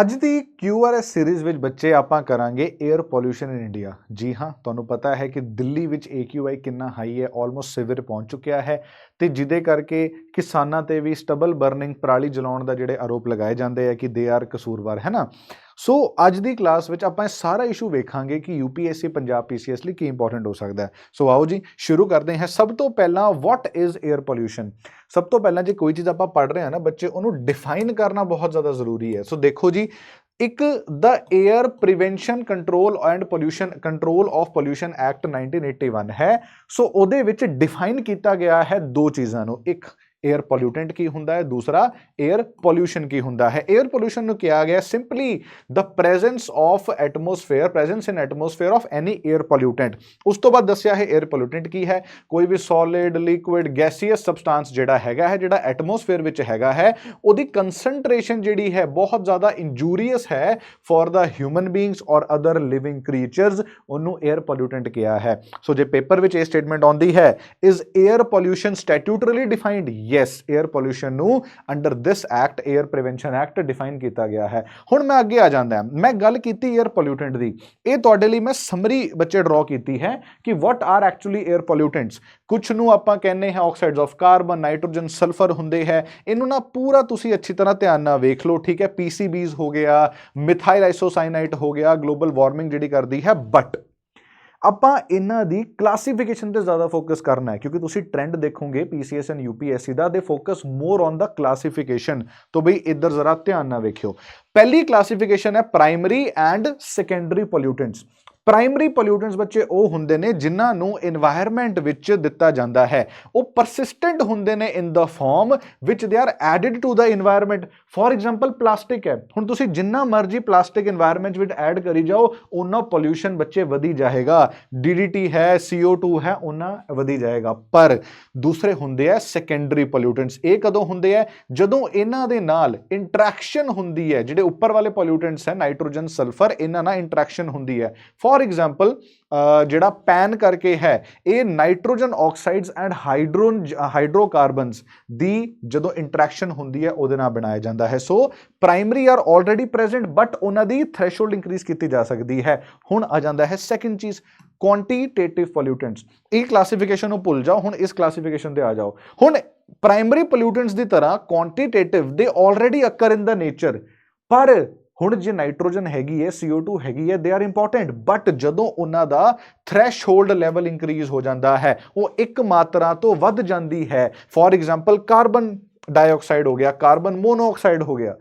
ਅੱਜ ਦੀ QRS series ਵਿੱਚ ਬੱਚੇ ਆਪਾਂ ਕਰਾਂਗੇ 에ਅਰ ਪੋਲਿਊਸ਼ਨ ਇਨ ਇੰਡੀਆ ਜੀ ਹਾਂ, ਤੁਹਾਨੂੰ ਪਤਾ ਹੈ ਕਿ ਦਿੱਲੀ ਵਿੱਚ AQI ਕਿੰਨਾ ਹਾਈ ਹੈ ਆਲਮੋਸਟ ਸਿਵਰ ਪਹੁੰਚ ਚੁੱਕਿਆ ਹੈ। ਤੇ ਜਿਹਦੇ ਕਰਕੇ ਕਿਸਾਨਾਂ ਤੇ ਵੀ ਸਟਬਲ ਬਰਨਿੰਗ ਪਰਾਲੀ ਜਲਾਉਣ ਦਾ ਜਿਹੜੇ ਆਰੋਪ ਲਗਾਏ ਜਾਂਦੇ ਆ ਕਿ ਦੇ ਆਰ ਕਸੂਰਵਾਰ, ਹੈ ਨਾ? ਸੋ ਅੱਜ ਦੀ ਕਲਾਸ ਵਿੱਚ ਆਪਾਂ ਇਹ ਸਾਰਾ ਇਸ਼ੂ ਵੇਖਾਂਗੇ ਕਿ UPSC ਪੰਜਾਬ PCS ਲਈ ਕੀ ਇੰਪੋਰਟੈਂਟ ਹੋ ਸਕਦਾ ਹੈ। ਸੋ ਆਓ ਜੀ, ਸ਼ੁਰੂ ਕਰਦੇ ਹਾਂ। ਸਭ ਤੋਂ ਪਹਿਲਾਂ ਵਾਟ ਇਜ਼ 에ਅਰ ਪੋਲਿਊਸ਼ਨ ਸਭ ਤੋਂ ਪਹਿਲਾਂ ਜੇ ਕੋਈ ਚੀਜ਼ ਆਪਾਂ ਪੜ੍ਹ ਰਹੇ ਹਾਂ ਨਾ ਬੱਚੇ, ਉਹਨੂੰ ਡਿਫਾਈਨ ਕਰਨਾ ਬਹੁਤ ਜ਼ਿਆਦਾ ਜ਼ਰੂਰੀ ਹੈ। ਸੋ ਦੇਖੋ ਜੀ ਇੱਕ ਦਾ air prevention control and pollution control of pollution act 1981 ਹੈ। ਸੋ ਉਹਦੇ ਵਿੱਚ ਡਿਫਾਈਨ ਕੀਤਾ ਗਿਆ ਹੈ ਦੋ ਚੀਜ਼ਾਂ ਨੂੰ। ਇੱਕ 에ਅਰ ਪੋਲੂਟੈਂਟ ਕੀ ਹੁੰਦਾ ਹੈ? ਦੂਸਰਾ 에ਅਰ ਪੋਲੂਸ਼ਨ ਕੀ ਹੁੰਦਾ ਹੈ? 에ਅਰ ਪੋਲੂਸ਼ਨ ਨੂੰ ਕਿਹਾ ਗਿਆ simply the presence of atmosphere presence in atmosphere of any air pollutant ਉਸ ਤੋਂ ਬਾਅਦ ਦੱਸਿਆ ਹੈ 에ਅਰ ਪੋਲੂਟੈਂਟ ਕੀ ਹੈ? ਕੋਈ ਵੀ ਸੋਲਿਡ ਲਿਕੁਇਡ ਗੈਸੀਅਸ ਸਬਸਟੈਂਸ ਜਿਹੜਾ ਹੈਗਾ ਹੈ, ਜਿਹੜਾ ਐਟਮੋਸਫੇਅਰ ਵਿੱਚ ਹੈਗਾ ਹੈ, ਉਹਦੀ ਕਨਸੈਂਟ੍ਰੇਸ਼ਨ ਜਿਹੜੀ ਹੈ ਬਹੁਤ ਜ਼ਿਆਦਾ ਇੰਜੂਰੀਅਸ ਹੈ for the human beings or other living creatures ਉਹਨੂੰ 에ਅਰ ਪੋਲੂਟੈਂਟ ਕਿਹਾ ਹੈ। ਸੋ ਜੇ ਪੇਪਰ ਵਿੱਚ ਇਹ ਸਟੇਟਮੈਂਟ ਆਉਂਦੀ ਹੈ is air pollution statutorily defined yes air pollution ਨੂੰ under this act air prevention act define ਕੀਤਾ ਗਿਆ ਹੈ। ਹੁਣ ਮੈਂ ਅੱਗੇ ਆ ਜਾਂਦਾ ਮੈਂ ਗੱਲ ਕੀਤੀ 에ਅਰ ਪੋਲੂਟੈਂਟ ਦੀ। ਇਹ ਤੁਹਾਡੇ ਲਈ ਮੈਂ ਸਮਰੀ ਬੱਚੇ ਡਰਾ ਕੀਤੀ ਹੈ ਕਿ what are actually air pollutants ਕੁਝ ਨੂੰ ਆਪਾਂ ਕਹਿੰਦੇ ਹਾਂ oxides of carbon nitrogen sulphur ਹੁੰਦੇ ਹੈ। ਇਹਨੂੰ ਨਾ ਪੂਰਾ ਤੁਸੀਂ ਅੱਛੀ ਤਰ੍ਹਾਂ ਧਿਆਨ ਨਾਲ ਵੇਖ ਲਓ, ਠੀਕ ਹੈ? ਪੀਸੀਬੀਜ਼ ਹੋ ਗਿਆ ਮਿਥਾਈਲ ਆਈਸੋਸਾਇਨਾਈਟ ਹੋ ਗਿਆ ਗਲੋਬਲ ਵਾਰਮਿੰਗ ਜਿਹੜੀ ਕਰਦੀ ਹੈ ਬਟ ਆਪਾਂ ਇਹਨਾਂ ਦੀ ਕਲਾਸੀਫਿਕੇਸ਼ਨ ਤੇ ਜ਼ਿਆਦਾ ਫੋਕਸ ਕਰਨਾ ਹੈ, ਕਿਉਂਕਿ ਤੁਸੀਂ ਟ੍ਰੈਂਡ ਦੇਖੋਗੇ ਪੀਸੀਐਸ ਐਂਡ ਯੂਪੀਐਸਸੀ ਦਾ ਦੇ focus more on the classification ਤੋਂ ਬਈ ਇੱਧਰ ਜ਼ਰਾ ਧਿਆਨ ਨਾਲ ਵੇਖਿਓ। ਪਹਿਲੀ ਕਲਾਸੀਫਿਕੇਸ਼ਨ ਹੈ primary and secondary pollutants primary pollutants ਬੱਚੇ ਉਹ ਹੁੰਦੇ ਨੇ ਜਿਨ੍ਹਾਂ ਨੂੰ এনवायरमेंट ਵਿੱਚ ਦਿੱਤਾ ਜਾਂਦਾ ਹੈ। ਉਹ ਪਰਸਿਸਟੈਂਟ ਹੁੰਦੇ ਨੇ ਇਨ ਦਾ form which they are added to the environment for example plastic ਹੈ। ਹੁਣ ਤੁਸੀਂ ਜਿੰਨਾ ਮਰਜ਼ੀ ਪਲਾਸਟਿਕ এনवायरमेंट ਵਿੱਚ ਐਡ ਕਰੀ ਜਾਓ ਉਹਨਾਂ ਪੋਲੂਸ਼ਨ ਬੱਚੇ ਵਧੀ ਜਾਏਗਾ। ਡੀਡੀਟੀ ਹੈ CO2 ਹੈ ਉਹਨਾਂ ਵਧੀ ਜਾਏਗਾ। ਪਰ ਦੂਸਰੇ ਹੁੰਦੇ ਆ ਸੈਕੰਡਰੀ ਪੋਲੂਟੈਂਟਸ ਇਹ ਕਦੋਂ ਹੁੰਦੇ ਆ? ਜਦੋਂ ਇਹਨਾਂ ਦੇ ਨਾਲ ਇੰਟਰੈਕਸ਼ਨ ਹੁੰਦੀ ਹੈ, ਜਿਹੜੇ ਉੱਪਰ ਵਾਲੇ ਪੋਲੂਟੈਂਟਸ ਹੈ ਨਾਈਟ੍ਰੋਜਨ ਸਲਫਰ ਇਹਨਾਂ ਨਾਲ ਇੰਟਰੈਕਸ਼ਨ ਹੁੰਦੀ ਹੈ। ਫੋਰ ਐਗਜ਼ਾਮਪਲ ਜਿਹੜਾ ਪੈਨ ਕਰਕੇ ਹੈ, ਇਹ ਨਾਈਟ੍ਰੋਜਨ ਆਕਸਾਈਡਸ ਐਂਡ ਹਾਈਡਰੋਨ, ਹਾਈਡਰੋਕਾਰਬਨਸ ਦੀ ਜਦੋਂ ਇੰਟਰੈਕਸ਼ਨ ਹੁੰਦੀ ਹੈ, ਉਹਦੇ ਨਾਲ ਬਣਾਇਆ ਜਾਂਦਾ ਹੈ। So primary are already present but ਉਹਨਾਂ ਦੀ ਥ੍ਰੈਸ਼ੋਲਡ ਇੰਕਰੀਜ਼ ਕੀਤੀ ਜਾ ਸਕਦੀ ਹੈ। ਹੁਣ ਆ ਜਾਂਦਾ ਹੈ ਸੈਕੰਡ ਚੀਜ਼ ਕੁਆਂਟੀਟੇਟਿਵ ਪੋਲਿਊਟੈਂਟਸ ਇਹ ਕਲਾਸੀਫਿਕੇਸ਼ਨ ਨੂੰ ਭੁੱਲ ਜਾਓ, ਹੁਣ ਇਸ ਕਲਾਸੀਫਿਕੇਸ਼ਨ ਤੇ ਆ ਜਾਓ। ਹੁਣ ਪ੍ਰਾਇਮਰੀ ਪੋਲਿਊਟੈਂਟਸ ਦੀ ਤਰ੍ਹਾਂ ਕੁਆਂਟੀਟੇਟਿਵ ਦੇ ਆਲਰੇਡੀ ਅਕਰ ਇਨ ਦਾ ਨੇਚਰ ਪਰ ਹੁਣ ਜੇ ਨਾਈਟ੍ਰੋਜਨ ਹੈਗੀ ਹੈ CO2 ਹੈਗੀ ਹੈ ਦੇ ਆਰ ਇੰਪੋਰਟੈਂਟ ਬਟ ਜਦੋਂ ਉਹਨਾਂ ਦਾ ਥ੍ਰੈਸ਼ਹੋਲਡ ਲੈਵਲ ਇਨਕਰੀਜ਼ ਹੋ ਜਾਂਦਾ ਹੈ, ਉਹ ਇੱਕ ਮਾਤਰਾ ਤੋਂ ਵੱਧ ਜਾਂਦੀ ਹੈ। ਫੋਰ ਐਗਜ਼ਾਮਪਲ ਕਾਰਬਨ ਡਾਈਆਕਸਾਈਡ ਹੋ ਗਿਆ ਕਾਰਬਨ ਮੋਨੋਆਕਸਾਈਡ ਹੋ ਗਿਆ।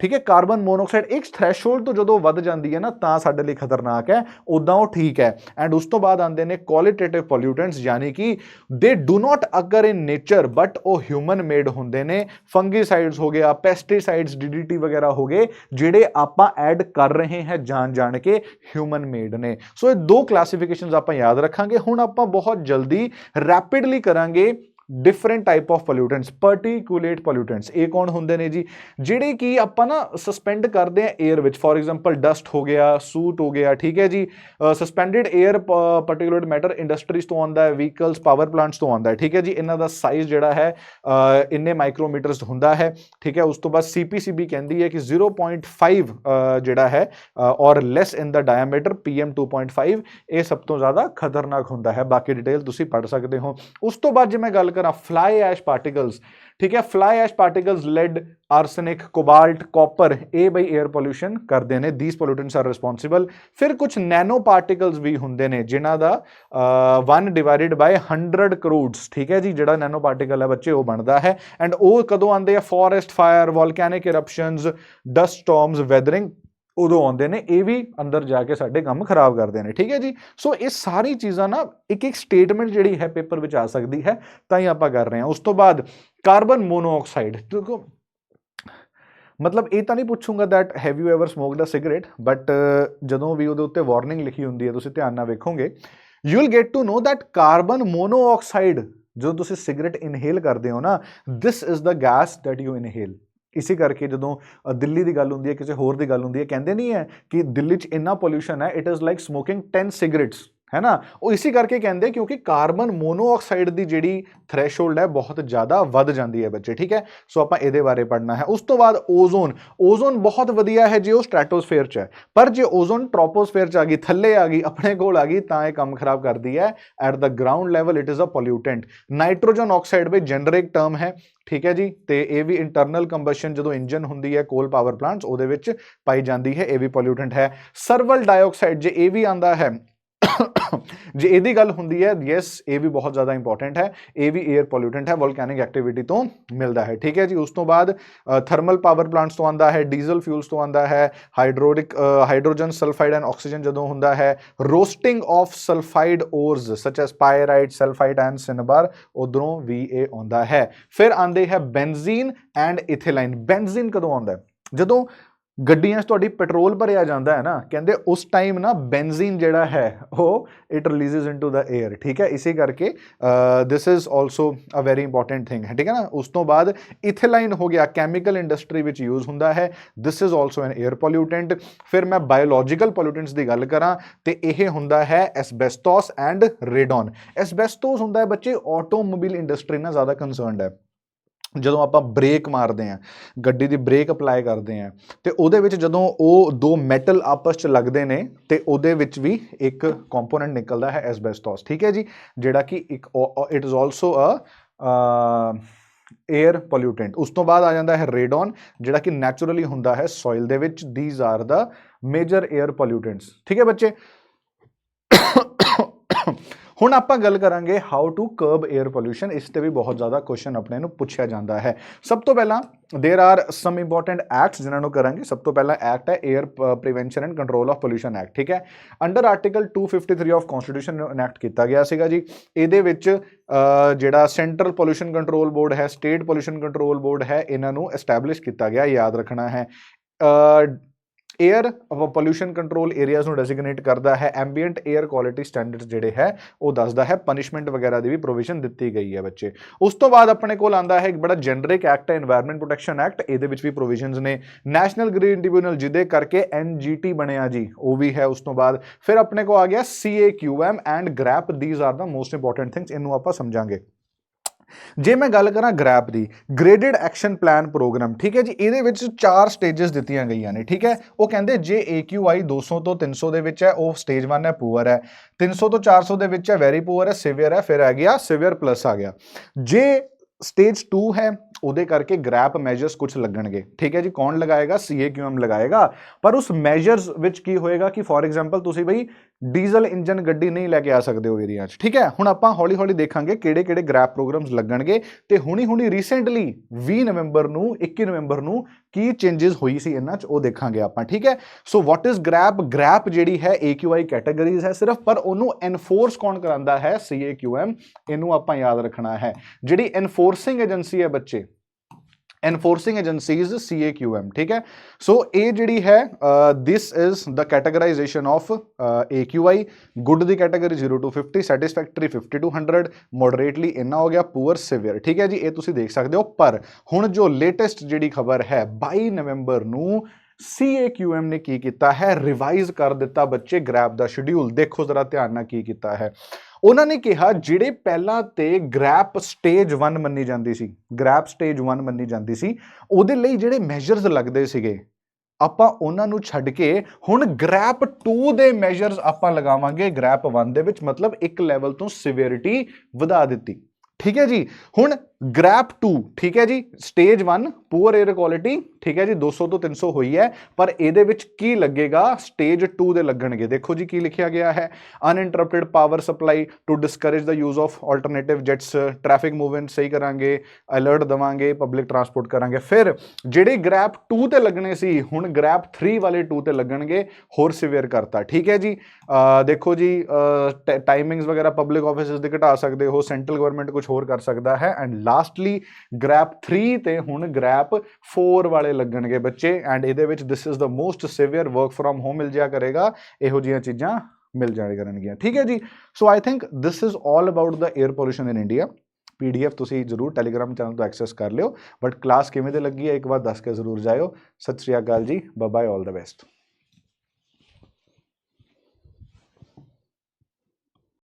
ਠੀਕ ਹੈ, ਕਾਰਬਨ ਮੋਨੋਆਕਸਾਈਡ ਇੱਕ ਥ੍ਰੈਸ਼ਹੋਲਡ ਤੋਂ ਜਦੋਂ ਵੱਧ ਜਾਂਦੀ ਹੈ ਨਾ, ਤਾਂ ਸਾਡੇ ਲਈ ਖਤਰਨਾਕ ਹੈ ਉਦਾਂ ਉਹ ਠੀਕ ਹੈ। ਐਂਡ ਉਸ ਤੋਂ ਬਾਅਦ ਆਉਂਦੇ ਨੇ ਕੁਆਲਿਟੇਟਿਵ ਪੋਲਿਊਟੈਂਟਸ ਯਾਨੀ ਕਿ they do not occur in nature but ਉਹ ਹਿਊਮਨ ਮੇਡ ਹੁੰਦੇ ਨੇ। ਫੰਗੀਸਾਈਡਸ ਹੋ ਗਿਆ ਪੈਸਟੀਸਾਈਡਸ DDT ਵਗੈਰਾ ਹੋ ਗਏ, ਜਿਹੜੇ ਆਪਾਂ ਐਡ ਕਰ ਰਹੇ ਹਾਂ ਜਾਣ ਜਾਣ ਕੇ ਹਿਊਮਨ ਮੇਡ ਨੇ। ਸੋ ਇਹ ਦੋ ਕਲਾਸੀਫਿਕੇਸ਼ਨਸ ਆਪਾਂ ਯਾਦ ਰੱਖਾਂਗੇ। ਹੁਣ ਆਪਾਂ ਬਹੁਤ ਜਲਦੀ ਰੈਪਿਡਲੀ ਕਰਾਂਗੇ different type of pollutants particulate pollutants ਇਹ ਕੌਣ ਹੁੰਦੇ ਨੇ ਜੀ? ਜਿਹੜੇ ਕਿ ਆਪਾਂ ਨਾ ਸਸਪੈਂਡ ਕਰਦੇ ਆ 에ਅਰ ਵਿੱਚ ਫੋਰ ਐਗਜ਼ਾਮਪਲ ਡਸਟ ਹੋ ਗਿਆ ਸੂਟ ਹੋ ਗਿਆ ਠੀਕ ਹੈ ਜੀ? Suspended air particulate matter industries ਤੋਂ ਆਉਂਦਾ ਹੈ ਵਹੀਕਲਸ ਪਾਵਰ ਪਲਾਂਟਸ ਤੋਂ ਆਉਂਦਾ ਹੈ ਠੀਕ ਹੈ ਜੀ? ਇਹਨਾਂ ਦਾ ਸਾਈਜ਼ ਜਿਹੜਾ ਹੈ ਇੰਨੇ ਮਾਈਕਰੋਮੀਟਰਸ ਹੁੰਦਾ ਹੈ ਠੀਕ ਹੈ? ਉਸ ਤੋਂ ਬਾਅਦ CPCB ਕਹਿੰਦੀ ਹੈ ਕਿ 0.5 ਅ, ਜਿਹੜਾ ਹੈ ਔਰ ਲੈਸ ਇਨ ਦਾ ਡਾਇਆਮੀਟਰ PM 2.5 ਇਹ ਸਭ ਤੋਂ ਜ਼ਿਆਦਾ ਖਤਰਨਾਕ ਹੁੰਦਾ ਹੈ। ਬਾਕੀ ਡਿਟੇਲ ਤੁਸੀਂ ਪੜ੍ਹ ਸਕਦੇ ਹੋ। ਉਸ ਤੋਂ ਬਾਅਦ ਜੇ ਮੈਂ ਗੱਲ ਕਰਾਂ ਫਲਾਈ ਐਸ਼ ਪਾਰਟੀਕਲਸ ਠੀਕ ਹੈ fly ash particles lead arsenic cobalt copper ਇਹ ਬਈ 에ਅਰ ਪੋਲਿਊਸ਼ਨ ਕਰਦੇ ਨੇ ਥੀਸ ਪੋਲਿਊਟੈਂਟਸ ਆਰ ਰਿਸਪੌਂਸਿਬਲ ਫਿਰ ਕੁਝ ਨੈਨੋ ਪਾਰਟੀਕਲਸ ਵੀ ਹੁੰਦੇ ਨੇ, ਜਿਨ੍ਹਾਂ ਦਾ 1 ਡਿਵਾਈਡਡ ਬਾਈ 100 ਕਰੋੜਸ ਠੀਕ ਹੈ ਜੀ, ਜਿਹੜਾ ਨੈਨੋ ਪਾਰਟੀਕਲ ਹੈ ਬੱਚੇ, ਉਹ ਬਣਦਾ ਹੈ। ਐਂਡ ਉਹ ਕਦੋਂ ਆਉਂਦੇ ਆ? Forest fire volcanic eruptions dust storms weathering ਉਦੋਂ ਆਉਂਦੇ ਨੇ, ਇਹ ਵੀ ਅੰਦਰ ਜਾ ਕੇ ਸਾਡੇ ਕੰਮ ਖਰਾਬ ਕਰਦੇ ਨੇ, ਠੀਕ ਹੈ ਜੀ? ਸੋ ਇਹ ਸਾਰੀ ਚੀਜ਼ਾਂ ਨਾ ਇੱਕ ਇੱਕ ਸਟੇਟਮੈਂਟ ਜਿਹੜੀ ਹੈ ਪੇਪਰ ਵਿੱਚ ਆ ਸਕਦੀ ਹੈ, ਤਾਂ ਹੀ ਆਪਾਂ ਕਰ ਰਹੇ ਹਾਂ। ਉਸ ਤੋਂ ਬਾਅਦ ਕਾਰਬਨ ਮੋਨੋਆਕਸਾਈਡ, ਦੇਖੋ, ਮਤਲਬ ਇਹ ਤਾਂ ਨਹੀਂ ਪੁੱਛੂੰਗਾ that have you ever smoked a cigarette? But ਜਦੋਂ ਵੀ ਉਹਦੇ ਉੱਤੇ ਵਾਰਨਿੰਗ ਲਿਖੀ ਹੁੰਦੀ ਹੈ, ਤੁਸੀਂ ਧਿਆਨ ਨਾਲ ਵੇਖੋਗੇ you will get to know that carbon monoxide, ਜਦੋਂ ਤੁਸੀਂ ਸਿਗਰਟ ਇਨਹੇਲ ਕਰਦੇ ਹੋ ਨਾ, this is the gas that you inhale ਇਸੇ ਕਰਕੇ ਜਦੋਂ ਦਿੱਲੀ ਦੀ ਗੱਲ ਹੁੰਦੀ ਹੈ, ਕਿਸੇ ਹੋਰ ਦੀ ਗੱਲ ਹੁੰਦੀ ਹੈ, ਕਹਿੰਦੇ ਨਹੀਂ ਹੈ ਕਿ ਦਿੱਲੀ 'ਚ ਇੰਨਾ ਪੋਲਿਊਸ਼ਨ ਹੈ it is like smoking 10 cigarettes ਹੈ ਨਾ? ਉਹ ਇਸੇ ਕਰਕੇ ਕਹਿੰਦੇ ਕਿਉਂਕਿ ਕਾਰਬਨ ਮੋਨੋਆਕਸਾਈਡ ਦੀ ਜਿਹੜੀ ਥ੍ਰੈਸ਼ਹੋਲਡ ਹੈ ਬਹੁਤ ਜ਼ਿਆਦਾ ਵੱਧ ਜਾਂਦੀ ਹੈ ਬੱਚੇ, ਠੀਕ ਹੈ? ਸੋ ਆਪਾਂ ਇਹਦੇ ਬਾਰੇ ਪੜ੍ਹਨਾ ਹੈ। ਉਸ ਤੋਂ ਬਾਅਦ ਓਜ਼ੋਨ ਓਜ਼ੋਨ ਬਹੁਤ ਵਧੀਆ ਹੈ ਜੇ ਉਹ ਸਟ੍ਰੈਟੋਸਫੇਅਰ 'ਚ ਹੈ। ਪਰ ਜੇ ਓਜ਼ੋਨ ਟ੍ਰੋਪੋਸਫੇਅਰ 'ਚ ਆ ਗਈ, ਥੱਲੇ ਆ ਗਈ, ਆਪਣੇ ਕੋਲ ਆ ਗਈ, ਤਾਂ ਇਹ ਕੰਮ ਖਰਾਬ ਕਰਦੀ ਹੈ। At the ground level it is a pollutant nitrogen oxide we generic term ਹੈ, ਠੀਕ ਹੈ ਜੀ? ਤੇ ਇਹ ਵੀ ਇੰਟਰਨਲ ਕੰਬਸ਼ਨ ਜਦੋਂ ਇੰਜਨ ਹੁੰਦੀ ਹੈ ਕੋਲ ਪਾਵਰ ਪਲਾਂਟਸ ਉਹਦੇ ਵਿੱਚ ਪਾਈ ਜਾਂਦੀ ਹੈ, ਇਹ ਵੀ ਪੋਲਿਊਟੈਂਟ ਹੈ। ਸਰਵਲ ਡਾਈਆਕਸਾਈਡ ਜੇ ਇਹ ਵੀ ਆਂਦਾ ਹੈ ਜੇ ਇਹਦੀ ਗੱਲ ਹੁੰਦੀ ਹੈ ਯੈਸ ਇਹ ਵੀ ਬਹੁਤ ਜ਼ਿਆਦਾ ਇੰਪੋਰਟੈਂਟ ਹੈ, ਇਹ ਵੀ 에ਅਰ ਪੋਲਿਊਟੈਂਟ ਹੈ ਵੋਲਕੈਨਿਕ ਐਕਟੀਵਿਟੀ ਤੋਂ ਮਿਲਦਾ ਹੈ, ਠੀਕ ਹੈ ਜੀ? ਉਸ ਤੋਂ ਬਾਅਦ ਥਰਮਲ ਪਾਵਰ ਪਲਾਂਟਸ ਤੋਂ ਆਂਦਾ ਹੈ ਡੀਜ਼ਲ ਫਿਊਲਸ ਤੋਂ ਆਂਦਾ ਹੈ hydraulic hydrogen sulphide and oxygen ਜਦੋਂ ਹੁੰਦਾ ਹੈ roasting of sulphide ores such as pyrite sulphide and cinnabar ਉਧਰੋਂ ਵੀ ਇਹ ਆਉਂਦਾ ਹੈ। ਫਿਰ ਆਂਦੇ ਹੈ ਬੈਂਜ਼ੀਨ ਐਂਡ ਇਥਿਲਾਈਨ ਬੈਂਜ਼ੀਨ ਕਦੋਂ ਆਉਂਦਾ ਹੈ? ਜਦੋਂ ਗੱਡੀਆਂ 'ਚ ਤੁਹਾਡੀ ਪੈਟਰੋਲ ਭਰਿਆ ਜਾਂਦਾ ਹੈ ਨਾ, ਕਹਿੰਦੇ ਉਸ ਟਾਈਮ ਨਾ ਬੈਂਜ਼ੀਨ ਜਿਹੜਾ ਹੈ, ਉਹ it releases into the air ਠੀਕ ਹੈ? ਇਸੇ ਕਰਕੇ this is also a very important thing ਹੈ, ਠੀਕ ਹੈ ਨਾ? ਉਸ ਤੋਂ ਬਾਅਦ ਇਥੇਲਾਈਨ ਹੋ ਗਿਆ ਕੈਮੀਕਲ ਇੰਡਸਟਰੀ ਵਿੱਚ ਯੂਜ਼ ਹੁੰਦਾ ਹੈ this is also an air pollutant ਫਿਰ ਮੈਂ ਬਾਇਓਲੋਜੀਕਲ ਪੋਲਿਊਟੈਂਟਸ ਦੀ ਗੱਲ ਕਰਾਂ, ਤੇ ਇਹ ਹੁੰਦਾ ਹੈ ਐਸਬੈਸਟੋਸ ਐਂਡ ਰੇਡੋਨ ਐਸਬੈਸਟੋਸ ਹੁੰਦਾ ਹੈ ਬੱਚੇ ਆਟੋਮੋਬਾਈਲ ਇੰਡਸਟਰੀ ਨਾਲ ਜ਼ਿਆਦਾ ਕੰਸਰਨਡ ਹੈ। ਜਦੋਂ ਆਪਾਂ ਬ੍ਰੇਕ ਮਾਰਦੇ ਆ ਗੱਡੀ ਦੀ ਬ੍ਰੇਕ ਅਪਲਾਈ ਕਰਦੇ ਆ ਤੇ ਉਹਦੇ ਵਿੱਚ ਜਦੋਂ ਉਹ ਦੋ ਮੈਟਲ ਆਪਸ ਚ ਲੱਗਦੇ ਨੇ, ਤੇ ਉਹਦੇ ਵਿੱਚ ਵੀ ਇੱਕ ਕੰਪੋਨੈਂਟ ਨਿਕਲਦਾ ਹੈ ਐਸਬੈਸਟੋਸ ਠੀਕ ਹੈ ਜੀ? ਜਿਹੜਾ ਕਿ ਇੱਕ it is also a air pollutant ਉਸ ਤੋਂ ਬਾਅਦ ਆ ਜਾਂਦਾ ਹੈ ਰੇਡੋਨ ਜਿਹੜਾ ਕਿ ਨੈਚੁਰਲੀ ਹੁੰਦਾ ਹੈ ਸੋਇਲ ਦੇ ਵਿੱਚ these are the major air pollutants ਠੀਕ ਹੈ ਬੱਚੇ? ਹੁਣ ਆਪਾਂ ਗੱਲ ਕਰਾਂਗੇ how to curb air pollution ਇਸ ਤੇ ਵੀ ਬਹੁਤ ਜ਼ਿਆਦਾ ਕੁਐਸਚਨ ਆਪਣੇ ਨੂੰ ਪੁੱਛਿਆ ਜਾਂਦਾ ਹੈ। ਸਭ ਤੋਂ ਪਹਿਲਾਂ there are some important acts ਜਿਨ੍ਹਾਂ ਨੂੰ ਕਰਾਂਗੇ। ਸਭ ਤੋਂ ਪਹਿਲਾ ਐਕਟ ਹੈ air prevention and control of pollution act ਠੀਕ ਹੈ? ਅੰਡਰ ਆਰਟੀਕਲ 253 ਆਫ ਕਨਸਟੀਟਿਊਸ਼ਨ ਨੂੰ ਐਨੈਕਟ ਕੀਤਾ ਗਿਆ ਸੀਗਾ ਜੀ। ਇਹਦੇ ਵਿੱਚ ਜਿਹੜਾ ਸੈਂਟਰਲ ਪੋਲੂਸ਼ਨ ਕੰਟਰੋਲ ਬੋਰਡ ਹੈ ਸਟੇਟ ਪੋਲੂਸ਼ਨ ਕੰਟਰੋਲ ਬੋਰਡ ਹੈ, ਇਹਨਾਂ ਨੂੰ ਐਸਟੈਬਲਿਸ਼ ਕੀਤਾ ਗਿਆ, ਯਾਦ ਰੱਖਣਾ ਹੈ। 에ਅਰ ਪੋਲੂਸ਼ਨ ਕੰਟਰੋਲ ਏਰੀਆਜ਼ ਨੂੰ ਡੈਸਿਗਨੇਟ ਕਰਦਾ ਹੈ ਐਂਬੀਐਂਟ 에ਅਰ ਕੁਆਲਿਟੀ ਸਟੈਂਡਰਡਸ ਜਿਹੜੇ ਹੈ, ਉਹ ਦੱਸਦਾ ਹੈ ਪਨਿਸ਼ਮੈਂਟ ਵਗੈਰਾ ਦੀ ਵੀ ਪ੍ਰੋਵੀਜ਼ਨ ਦਿੱਤੀ ਗਈ ਹੈ ਬੱਚੇ। ਉਸ ਤੋਂ ਬਾਅਦ ਆਪਣੇ ਕੋਲ ਆਂਦਾ ਹੈ ਇੱਕ ਬੜਾ ਜਨਰਿਕ ਐਕਟ ਹੈ এনवायरमेंट ਪ੍ਰੋਟੈਕਸ਼ਨ ਐਕਟ ਇਹਦੇ ਵਿੱਚ ਵੀ ਪ੍ਰੋਵੀਜ਼ਨਸ ਨੇ। ਨੈਸ਼ਨਲ ਗ੍ਰੀਨ ਟ੍ਰਿਬਿਊਨਲ ਜਿਹਦੇ ਕਰਕੇ ਐਨਜੀਟੀ ਬਣਿਆ ਜੀ, ਉਹ ਵੀ ਹੈ ਉਸ ਤੋਂ ਬਾਅਦ। ਫਿਰ ਆਪਣੇ ਕੋਲ ਆ ਗਿਆ CAQM and GRAP these are the most important things ਇਹਨੂੰ ਆਪਾਂ ਸਮਝਾਂਗੇ। ਜੇ ਮੈਂ ਗੱਲ ਕਰਾਂ ਗ੍ਰੈਪ ਦੀ ਗ੍ਰੇਡਡ ਐਕਸ਼ਨ ਪਲਾਨ ਪ੍ਰੋਗਰਾਮ ਠੀਕ ਹੈ ਜੀ? ਇਹਦੇ ਵਿੱਚ ਚਾਰ ਸਟੇजेस ਦਿੱਤੀਆਂ ਗਈਆਂ ਨੇ, ਠੀਕ ਹੈ? ਉਹ ਕਹਿੰਦੇ ਜੇ AQI 200 ਤੋਂ 300 ਦੇ ਵਿੱਚ ਹੈ, ਉਹ ਸਟੇਜ 1 ਹੈ ਪੂਅਰ ਹੈ। 300 ਤੋਂ 400 ਦੇ ਵਿੱਚ ਹੈ ਵੈਰੀ ਪੂਅਰ ਹੈ ਸਿਵੀਅਰ ਹੈ, ਫਿਰ ਆ ਗਿਆ ਸਿਵੀਅਰ ਪਲੱਸ ਆ ਗਿਆ। ਜੇ ਸਟੇਜ 2 ਹੈ, ਉਹਦੇ ਕਰਕੇ ਗ੍ਰੈਪ ਮੈਜਰਸ ਕੁਝ ਲੱਗਣਗੇ, ਠੀਕ ਹੈ ਜੀ? ਕੌਣ ਲਗਾਏਗਾ? ਸੀਏਕਿਊਐਮ ਲਗਾਏਗਾ। ਪਰ ਉਸ ਮੈਜਰਸ ਵਿੱਚ ਕੀ ਹੋਏਗਾ ਕਿ ਫੋਰ ਐਗਜ਼ਾਮਪਲ ਤੁਸੀਂ ਬਈ ਡੀਜ਼ਲ ਇੰਜਨ ਗੱਡੀ ਨਹੀਂ ਲੈ ਕੇ ਆ ਸਕਦੇ ਹੋ ਏਰੀਆ 'ਚ। ਠੀਕ ਹੈ? ਹੁਣ ਆਪਾਂ ਹੌਲੀ ਹੌਲੀ ਦੇਖਾਂਗੇ ਕਿਹੜੇ ਕਿਹੜੇ ਗ੍ਰੈਪ ਪ੍ਰੋਗਰਾਮਸ ਲੱਗਣਗੇ ਤੇ ਹੁਣੀ ਹੁਣੀ ਰੀਸੈਂਟਲੀ 20 ਨਵੰਬਰ ਨੂੰ 21 ਨਵੰਬਰ ਨੂੰ ਕੀ ਚੇਂजेस ਹੋਈ ਸੀ ਇਹਨਾਂ 'ਚ ਉਹ ਦੇਖਾਂਗੇ ਆਪਾਂ। ਠੀਕ ਹੈ? ਸੋ ਵਾਟ ਇਜ਼ ਗ੍ਰੈਪ ਗ੍ਰੈਪ ਜਿਹੜੀ ਹੈ AQI ਕੈਟਾਗਰੀਜ਼ ਹੈ ਸਿਰਫ, ਪਰ ਉਹਨੂੰ ਐਨਫੋਰਸ ਕੌਣ ਕਰਾਂਦਾ ਹੈ? CAQM ਇਹਨੂੰ ਆਪਾਂ ਯਾਦ ਰੱਖਣਾ ਹੈ। ਜਿਹੜੀ ਐਨਫੋਰਸਿੰਗ ਏਜੰਸੀ ਹੈ ਬੱਚੇ ਐਨਫੋਰਸਿੰਗ ਏਜੰਸੀਜ਼ CAQM ਠੀਕ ਹੈ ਸੋ ਇਹ ਜਿਹੜੀ ਹੈ this is the categorization of AQI good the category 0 to 50 satisfactory 50 to 100 moderately ਇੰਨਾ ਹੋ ਗਿਆ ਪੂਅਰ ਸਿਵੀਅਰ ਠੀਕ ਹੈ ਜੀ ਇਹ ਤੁਸੀਂ ਦੇਖ ਸਕਦੇ ਹੋ ਪਰ ਹੁਣ ਜੋ ਲੇਟੈਸਟ ਜਿਹੜੀ ਖਬਰ ਹੈ 22 ਨਵੰਬਰ ਨੂੰ CAQM ਨੇ ਕੀ ਕੀਤਾ ਹੈ ਰਿਵਾਈਜ਼ ਕਰ ਦਿੱਤਾ ਬੱਚੇ ਗ੍ਰੈਬ ਦਾ ਸ਼ਡਿਊਲ ਦੇਖੋ ਜ਼ਰਾ ਧਿਆਨ ਨਾਲ ਕੀ ਕੀਤਾ ਹੈ ਉਹਨਾਂ ਨੇ ਕਿਹਾ ਜਿਹੜੇ ਪਹਿਲਾਂ ਤੇ ਗ੍ਰੈਪ ਸਟੇਜ 1 ਮੰਨੀ ਜਾਂਦੀ ਸੀ ਗ੍ਰੈਪ ਸਟੇਜ 1 ਮੰਨੀ ਜਾਂਦੀ ਸੀ, ਉਹਦੇ ਲਈ ਜਿਹੜੇ ਮੈਜਰਸ ਲੱਗਦੇ ਸੀਗੇ, ਆਪਾਂ ਉਹਨਾਂ ਨੂੰ ਛੱਡ ਕੇ ਹੁਣ ਗ੍ਰੈਪ 2 ਦੇ ਮੈਜਰਸ ਆਪਾਂ ਲਗਾਵਾਂਗੇ ਗ੍ਰੈਪ 1 ਦੇ ਵਿੱਚ ਮਤਲਬ ਇੱਕ ਲੈਵਲ ਤੋਂ ਸਿਵੀਅਰਿਟੀ ਵਧਾ ਦਿੱਤੀ। ਠੀਕ ਹੈ ਜੀ? ਹੁਣ ਗ੍ਰੈਪ 2 ਠੀਕ ਹੈ ਜੀ? ਸਟੇਜ 1 ਪੂਅਰ 에ਅਰ ਕੁਆਲਿਟੀ ਠੀਕ ਹੈ ਜੀ? 200 ਤੋਂ 300 ਹੋਈ ਹੈ। ਪਰ ਇਹਦੇ ਵਿੱਚ ਕੀ ਲੱਗੇਗਾ? ਸਟੇਜ 2 ਦੇ ਲੱਗਣਗੇ। ਦੇਖੋ ਜੀ ਕੀ ਲਿਖਿਆ ਗਿਆ ਹੈ। Uninterrupted power supply to discourage the use of alternative gensets traffic movement ਸਹੀ ਕਰਾਂਗੇ ਅਲਰਟ ਦਵਾਂਗੇ ਪਬਲਿਕ ਟਰਾਂਸਪੋਰਟ ਕਰਾਂਗੇ। ਫਿਰ ਜਿਹੜੇ ਗ੍ਰੈਪ 2 ਤੇ ਲੱਗਣੇ ਸੀ, ਹੁਣ ਗ੍ਰੈਪ 3 ਵਾਲੇ 2 ਤੇ ਲੱਗਣਗੇ, ਹੋਰ ਸਿਵੀਅਰ ਕਰਤਾ। ਠੀਕ ਹੈ ਜੀ? ਦੇਖੋ ਜੀ ਟਾਈਮਿੰਗਸ ਵਗੈਰਾ ਪਬਲਿਕ ਆਫਿਸਿਸ ਦੇ ਘਟਾ ਸਕਦੇ ਹੋ ਸੈਂਟਰਲ ਗਵਰਨਮੈਂਟ ਕੁਝ ਹੋਰ ਕਰ ਸਕਦਾ ਹੈ। ਐਂਡ ਲਾਸਟਲੀ ਗ੍ਰੈਪ 3 ਤੇ ਹੁਣ ਗ੍ਰੈਪ 4 ਵਾਲੇ ਲੱਗਣਗੇ ਬੱਚੇ ਐਂਡ ਇਹਦੇ ਵਿੱਚ this is the most severe work from home ਮਿਲ ਜਾ ਕਰੇਗਾ, ਇਹੋ ਜੀਆਂ ਚੀਜ਼ਾਂ ਮਿਲ ਜਾਣ ਕਰਨਗੀਆਂ, ਠੀਕ ਹੈ ਜੀ? So I think this is all about the air pollution in India PDF ਤੁਸੀਂ ਜਰੂਰ ਟੈਲੀਗ੍ਰਾਮ ਚੈਨਲ ਤੋਂ ਐਕਸੈਸ ਕਰ ਲਿਓ ਬਟ ਕਲਾਸ ਕਿਵੇਂ ਦੇ ਲੱਗੀ ਹੈ, ਇੱਕ ਵਾਰ ਦੱਸ ਕੇ ਜ਼ਰੂਰ ਜਾਇਓ। ਸਤਿ ਸ਼੍ਰੀ ਅਕਾਲ ਜੀ bye bye all the best